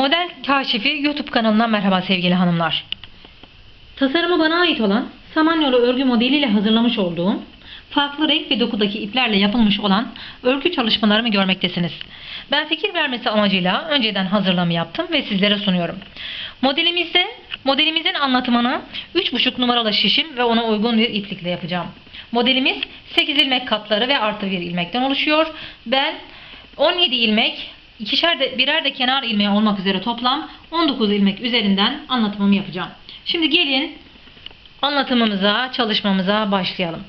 Model Kaşifi YouTube kanalına merhaba sevgili hanımlar. Tasarımı bana ait olan Samanyolu örgü modeliyle hazırlamış olduğum farklı renk ve dokudaki iplerle yapılmış olan örgü çalışmalarımı görmektesiniz. Ben fikir vermesi amacıyla önceden hazırlamı yaptım ve sizlere sunuyorum. Modelimizde modelimizin anlatımını 3,5 numaralı şişim ve ona uygun bir iplikle yapacağım. Modelimiz 8 ilmek katları ve artı bir ilmekten oluşuyor. Ben 17 ilmek, ikişer de birer de kenar ilmeği olmak üzere toplam 19 ilmek üzerinden anlatımımı yapacağım. Şimdi gelin anlatımımıza, çalışmamıza başlayalım.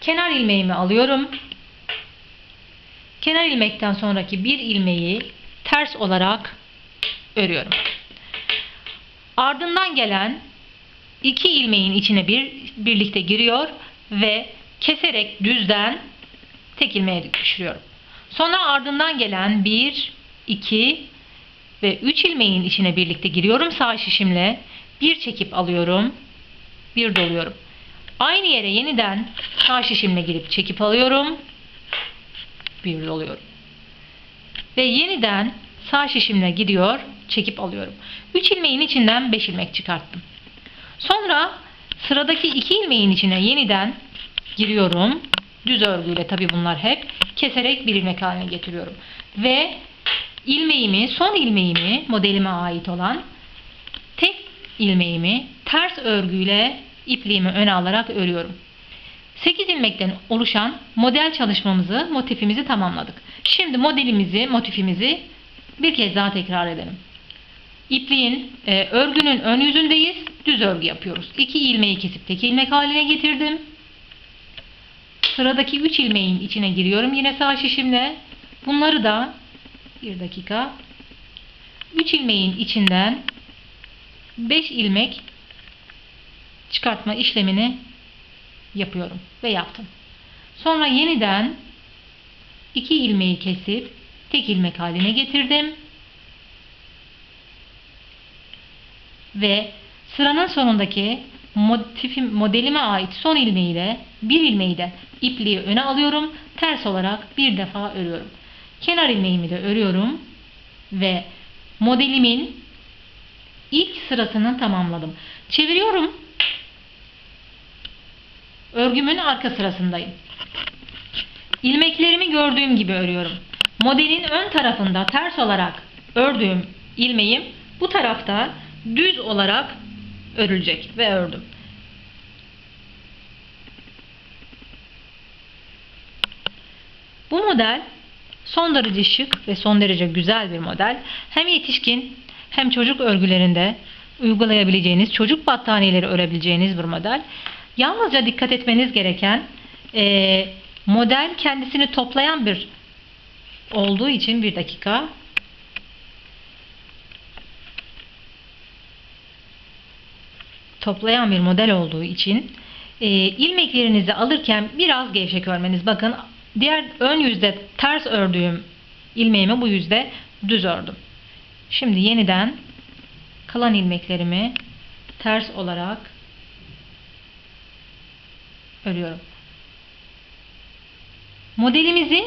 Kenar ilmeğimi alıyorum. Kenar ilmekten sonraki bir ilmeği ters olarak örüyorum. Ardından gelen iki ilmeğin içine bir birlikte giriyor ve keserek düzden tek ilmeğe düşürüyorum. Sonra ardından gelen 1, 2 ve 3 ilmeğin içine birlikte giriyorum sağ şişimle. Bir çekip alıyorum. Bir doluyorum. Aynı yere yeniden sağ şişimle girip çekip alıyorum. Bir doluyorum. Ve yeniden sağ şişimle gidiyor, çekip alıyorum. 3 ilmeğin içinden 5 ilmek çıkarttım. Sonra sıradaki 2 ilmeğin içine yeniden giriyorum. Düz örgüyle tabi bunlar hep keserek bir ilmek haline getiriyorum. Ve ilmeğimi, son ilmeğimi modelime ait olan tek ilmeğimi ters örgüyle ipliğimi öne alarak örüyorum. 8 ilmekten oluşan model çalışmamızı, motifimizi tamamladık. Şimdi modelimizi, motifimizi bir kez daha tekrar edelim. İpliğin, e, örgünün ön yüzündeyiz. Düz örgü yapıyoruz. 2 ilmeği kesip tek ilmek haline getirdim. Sıradaki 3 ilmeğin içine giriyorum yine sağ şişimle. Bunları da bir dakika 3 ilmeğin içinden 5 ilmek çıkartma işlemini yapıyorum ve yaptım. Sonra yeniden 2 ilmeği kesip tek ilmek haline getirdim. Ve sıranın sonundaki motifim, modelime ait son ilmeğiyle bir ilmeği de ipliği öne alıyorum. Ters olarak bir defa örüyorum. Kenar ilmeğimi de örüyorum ve modelimin ilk sırasını tamamladım. Çeviriyorum. Örgümün arka sırasındayım. İlmeklerimi gördüğüm gibi örüyorum. Modelin ön tarafında ters olarak ördüğüm ilmeğim bu tarafta düz olarak örülecek ve ördüm. Bu model son derece şık ve son derece güzel bir model. Hem yetişkin hem çocuk örgülerinde uygulayabileceğiniz, çocuk battaniyeleri örebileceğiniz bir model. Yalnızca dikkat etmeniz gereken e, model kendisini toplayan bir olduğu için bir dakika toplayan bir model olduğu için e, ilmeklerinizi alırken biraz gevşek örmeniz. Bakın diğer ön yüzde ters ördüğüm ilmeğimi bu yüzde düz ördüm. Şimdi yeniden kalan ilmeklerimi ters olarak örüyorum. Modelimizin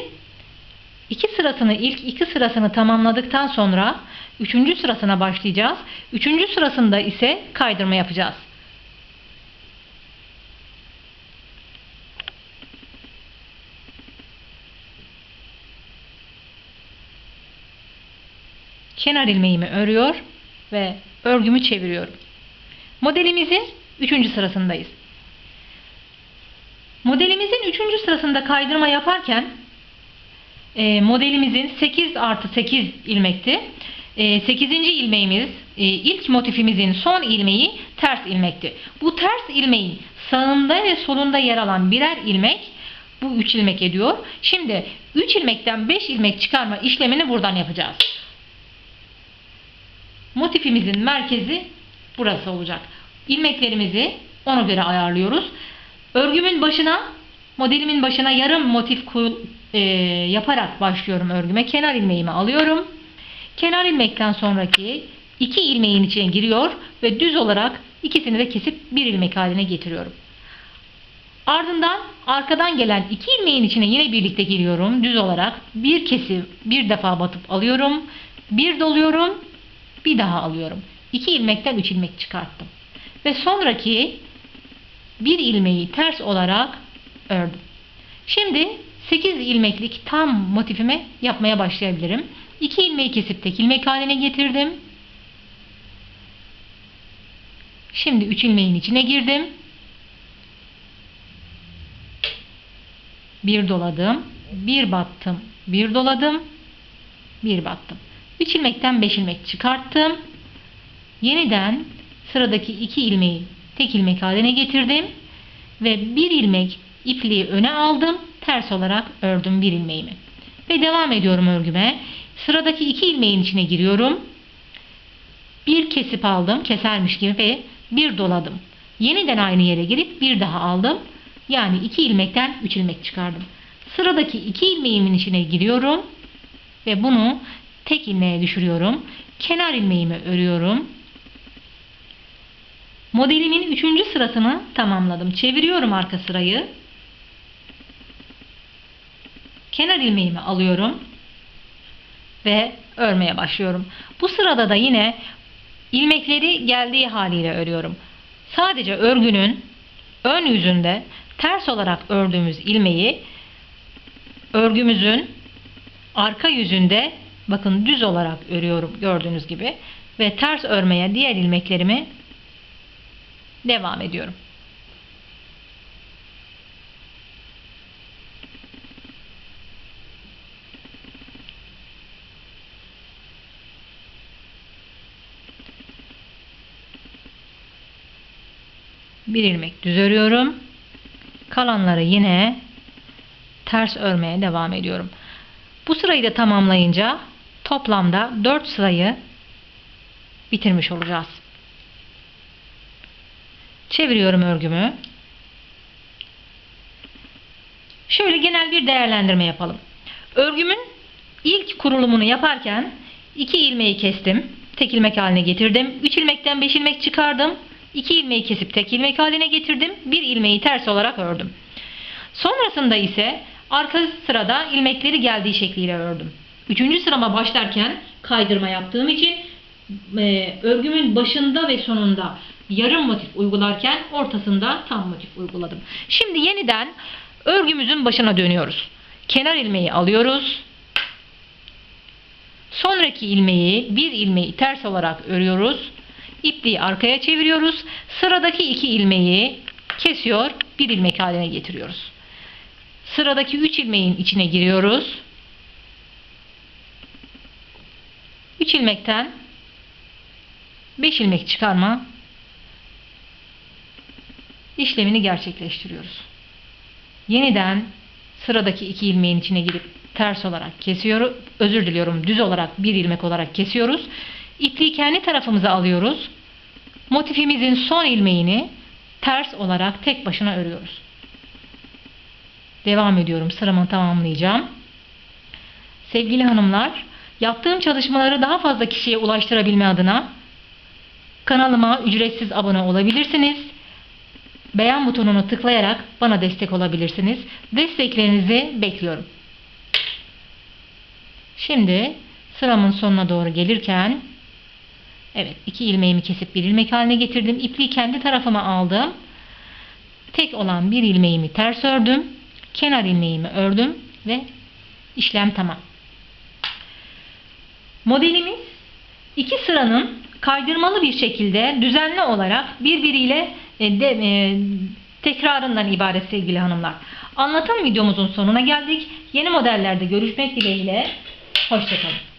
iki sırasını ilk iki sırasını tamamladıktan sonra üçüncü sırasına başlayacağız. Üçüncü sırasında ise kaydırma yapacağız. Kenar ilmeğimi örüyor ve örgümü çeviriyorum. Modelimizin 3. sırasındayız. Modelimizin 3. sırasında kaydırma yaparken e, modelimizin 8 artı 8 ilmekti. E, 8. ilmeğimiz e, ilk motifimizin son ilmeği ters ilmekti. Bu ters ilmeğin sağında ve solunda yer alan birer ilmek bu 3 ilmek ediyor. Şimdi 3 ilmekten 5 ilmek çıkarma işlemini buradan yapacağız. Motifimizin merkezi burası olacak. İlmeklerimizi ona göre ayarlıyoruz. Örgümün başına, modelimin başına yarım motif e, yaparak başlıyorum örgüme. Kenar ilmeğimi alıyorum. Kenar ilmekten sonraki iki ilmeğin içine giriyor ve düz olarak ikisini de kesip bir ilmek haline getiriyorum. Ardından arkadan gelen iki ilmeğin içine yine birlikte giriyorum düz olarak. Bir kesip bir defa batıp alıyorum. Bir doluyorum. Bir daha alıyorum. İki ilmekten üç ilmek çıkarttım. Ve sonraki bir ilmeği ters olarak ördüm. Şimdi 8 ilmeklik tam motifimi yapmaya başlayabilirim. 2 ilmeği kesip tek ilmek haline getirdim. Şimdi 3 ilmeğin içine girdim. Bir doladım, bir battım, bir doladım, bir battım. 3 ilmekten 5 ilmek çıkarttım. Yeniden sıradaki 2 ilmeği tek ilmek haline getirdim ve bir ilmek ipliği öne aldım. Ters olarak ördüm bir ilmeğimi. Ve devam ediyorum örgüme. Sıradaki iki ilmeğin içine giriyorum. Bir kesip aldım. Kesermiş gibi ve bir doladım. Yeniden aynı yere girip bir daha aldım. Yani iki ilmekten üç ilmek çıkardım. Sıradaki iki ilmeğimin içine giriyorum. Ve bunu tek ilmeğe düşürüyorum. Kenar ilmeğimi örüyorum. Modelimin üçüncü sırasını tamamladım. Çeviriyorum arka sırayı. Kenar ilmeğimi alıyorum ve örmeye başlıyorum. Bu sırada da yine ilmekleri geldiği haliyle örüyorum. Sadece örgünün ön yüzünde ters olarak ördüğümüz ilmeği örgümüzün arka yüzünde bakın düz olarak örüyorum gördüğünüz gibi ve ters örmeye diğer ilmeklerimi devam ediyorum. Bir ilmek düz örüyorum. Kalanları yine ters örmeye devam ediyorum. Bu sırayı da tamamlayınca toplamda 4 sırayı bitirmiş olacağız. Çeviriyorum örgümü. Şöyle genel bir değerlendirme yapalım. Örgümün ilk kurulumunu yaparken 2 ilmeği kestim. Tek ilmek haline getirdim. 3 ilmekten 5 ilmek çıkardım. 2 ilmeği kesip tek ilmek haline getirdim. 1 ilmeği ters olarak ördüm. Sonrasında ise arka sırada ilmekleri geldiği şekliyle ördüm. Üçüncü sırama başlarken kaydırma yaptığım için e, örgümün başında ve sonunda yarım motif uygularken ortasında tam motif uyguladım. Şimdi yeniden örgümüzün başına dönüyoruz. Kenar ilmeği alıyoruz. Sonraki ilmeği bir ilmeği ters olarak örüyoruz. İpliği arkaya çeviriyoruz. Sıradaki iki ilmeği kesiyor, bir ilmek haline getiriyoruz. Sıradaki üç ilmeğin içine giriyoruz. Üç ilmekten beş ilmek çıkarma işlemini gerçekleştiriyoruz. Yeniden sıradaki iki ilmeğin içine girip ters olarak kesiyoruz. Özür diliyorum düz olarak bir ilmek olarak kesiyoruz. İpliği kendi tarafımıza alıyoruz. Motifimizin son ilmeğini ters olarak tek başına örüyoruz. Devam ediyorum. Sıramı tamamlayacağım. Sevgili hanımlar, yaptığım çalışmaları daha fazla kişiye ulaştırabilme adına kanalıma ücretsiz abone olabilirsiniz. Beğen butonunu tıklayarak bana destek olabilirsiniz. Desteklerinizi bekliyorum. Şimdi sıramın sonuna doğru gelirken evet iki ilmeğimi kesip bir ilmek haline getirdim. İpliği kendi tarafıma aldım. Tek olan bir ilmeğimi ters ördüm. Kenar ilmeğimi ördüm ve işlem tamam. Modelimiz iki sıranın kaydırmalı bir şekilde düzenli olarak birbiriyle e, de, e, tekrarından ibaret sevgili hanımlar. Anlatım videomuzun sonuna geldik. Yeni modellerde görüşmek dileğiyle. Hoşçakalın.